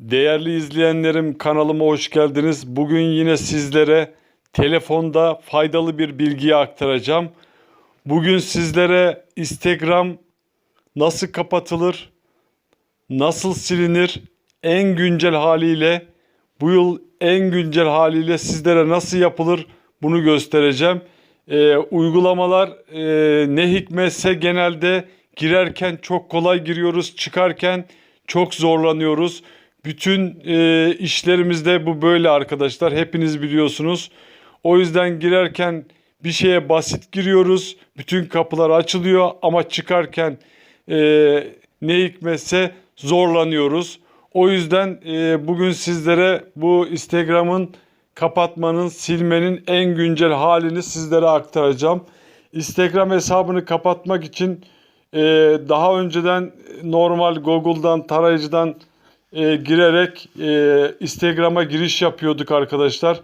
Değerli izleyenlerim kanalıma hoş geldiniz. Bugün yine sizlere telefonda faydalı bir bilgiyi aktaracağım. Bugün sizlere Instagram nasıl kapatılır, nasıl silinir, en güncel haliyle bu yıl en güncel haliyle sizlere nasıl yapılır bunu göstereceğim. Ee, uygulamalar e, ne hikmetse genelde girerken çok kolay giriyoruz, çıkarken çok zorlanıyoruz. Bütün e, işlerimizde bu böyle arkadaşlar. Hepiniz biliyorsunuz. O yüzden girerken bir şeye basit giriyoruz. Bütün kapılar açılıyor ama çıkarken e, ne hikmetse zorlanıyoruz. O yüzden e, bugün sizlere bu Instagram'ın kapatmanın, silmenin en güncel halini sizlere aktaracağım. Instagram hesabını kapatmak için e, daha önceden normal Google'dan, tarayıcıdan e, girerek e, Instagram'a giriş yapıyorduk arkadaşlar.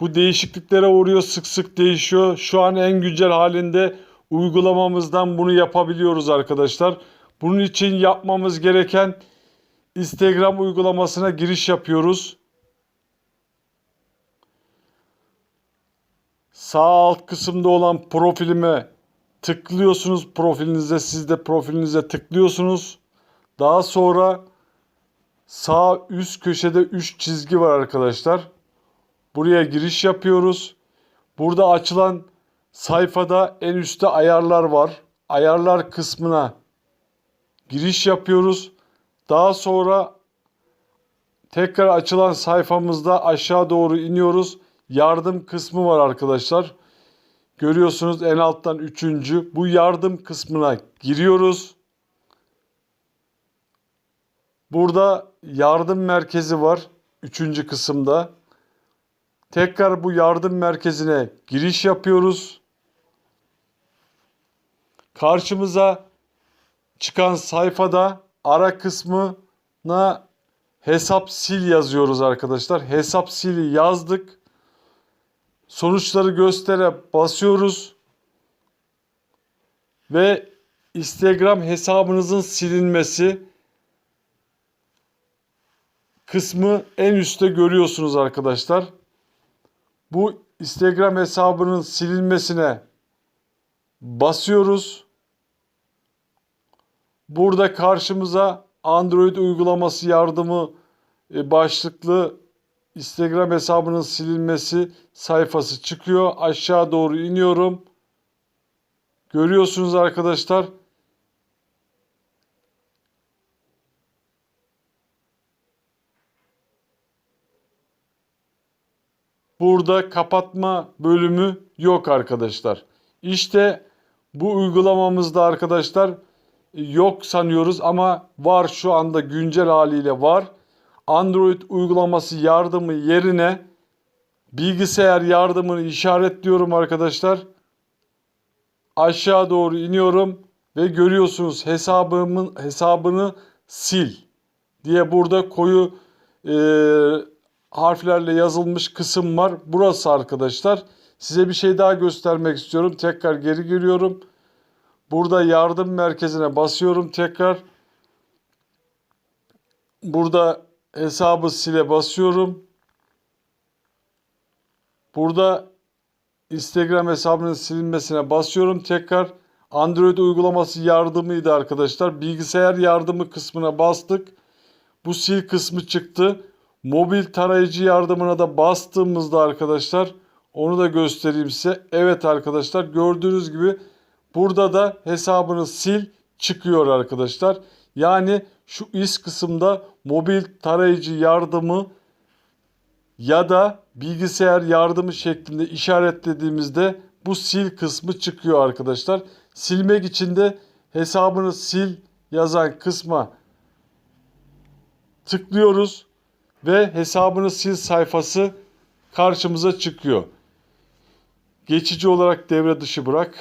Bu değişikliklere uğruyor, sık sık değişiyor. Şu an en güncel halinde uygulamamızdan bunu yapabiliyoruz arkadaşlar. Bunun için yapmamız gereken Instagram uygulamasına giriş yapıyoruz. Sağ alt kısımda olan profilime tıklıyorsunuz. Profilinize siz de profilinize tıklıyorsunuz. Daha sonra sağ üst köşede 3 çizgi var arkadaşlar. Buraya giriş yapıyoruz. Burada açılan sayfada en üstte ayarlar var. Ayarlar kısmına giriş yapıyoruz. Daha sonra tekrar açılan sayfamızda aşağı doğru iniyoruz. Yardım kısmı var arkadaşlar. Görüyorsunuz en alttan üçüncü. Bu yardım kısmına giriyoruz. Burada yardım merkezi var. Üçüncü kısımda. Tekrar bu yardım merkezine giriş yapıyoruz. Karşımıza çıkan sayfada ara kısmına hesap sil yazıyoruz arkadaşlar. Hesap sili yazdık. Sonuçları göstere basıyoruz. Ve Instagram hesabınızın silinmesi kısmı en üstte görüyorsunuz arkadaşlar. Bu Instagram hesabının silinmesine basıyoruz. Burada karşımıza Android uygulaması yardımı e, başlıklı Instagram hesabının silinmesi sayfası çıkıyor. Aşağı doğru iniyorum. Görüyorsunuz arkadaşlar. Burada kapatma bölümü yok arkadaşlar. İşte bu uygulamamızda arkadaşlar yok sanıyoruz ama var şu anda güncel haliyle var. Android uygulaması yardımı yerine bilgisayar yardımını işaretliyorum arkadaşlar. Aşağı doğru iniyorum ve görüyorsunuz hesabımın hesabını sil diye burada koyu e, harflerle yazılmış kısım var. Burası arkadaşlar. Size bir şey daha göstermek istiyorum. Tekrar geri giriyorum. Burada yardım merkezine basıyorum tekrar. Burada hesabı sile basıyorum. Burada Instagram hesabının silinmesine basıyorum. Tekrar Android uygulaması yardımıydı arkadaşlar. Bilgisayar yardımı kısmına bastık. Bu sil kısmı çıktı. Mobil tarayıcı yardımına da bastığımızda arkadaşlar onu da göstereyim size. Evet arkadaşlar gördüğünüz gibi burada da hesabını sil çıkıyor arkadaşlar. Yani şu üst kısımda mobil tarayıcı yardımı ya da bilgisayar yardımı şeklinde işaretlediğimizde bu sil kısmı çıkıyor arkadaşlar. Silmek için de hesabını sil yazan kısma tıklıyoruz ve hesabını sil sayfası karşımıza çıkıyor. Geçici olarak devre dışı bırak.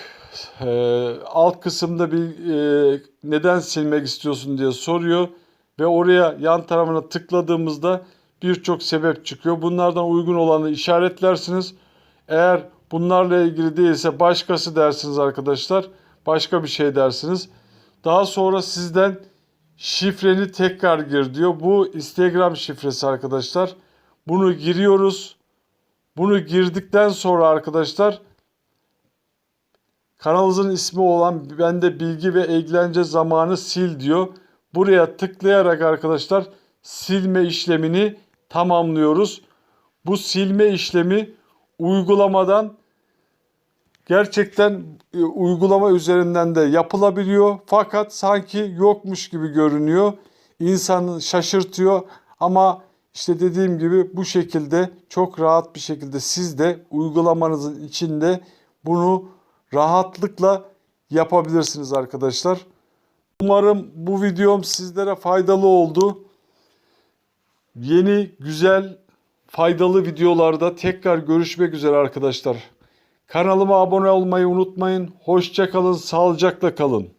Ee, alt kısımda bir e, neden silmek istiyorsun diye soruyor ve oraya yan tarafına tıkladığımızda birçok sebep çıkıyor. Bunlardan uygun olanı işaretlersiniz. Eğer bunlarla ilgili değilse başkası dersiniz arkadaşlar. Başka bir şey dersiniz. Daha sonra sizden şifreni tekrar gir diyor. Bu Instagram şifresi arkadaşlar. Bunu giriyoruz. Bunu girdikten sonra arkadaşlar kanalımızın ismi olan bende bilgi ve eğlence zamanı sil diyor. Buraya tıklayarak arkadaşlar silme işlemini tamamlıyoruz. Bu silme işlemi uygulamadan gerçekten e, uygulama üzerinden de yapılabiliyor. Fakat sanki yokmuş gibi görünüyor. İnsanı şaşırtıyor ama işte dediğim gibi bu şekilde çok rahat bir şekilde siz de uygulamanızın içinde bunu rahatlıkla yapabilirsiniz arkadaşlar. Umarım bu videom sizlere faydalı oldu. Yeni güzel faydalı videolarda tekrar görüşmek üzere arkadaşlar. Kanalıma abone olmayı unutmayın. Hoşça kalın, sağlıcakla kalın.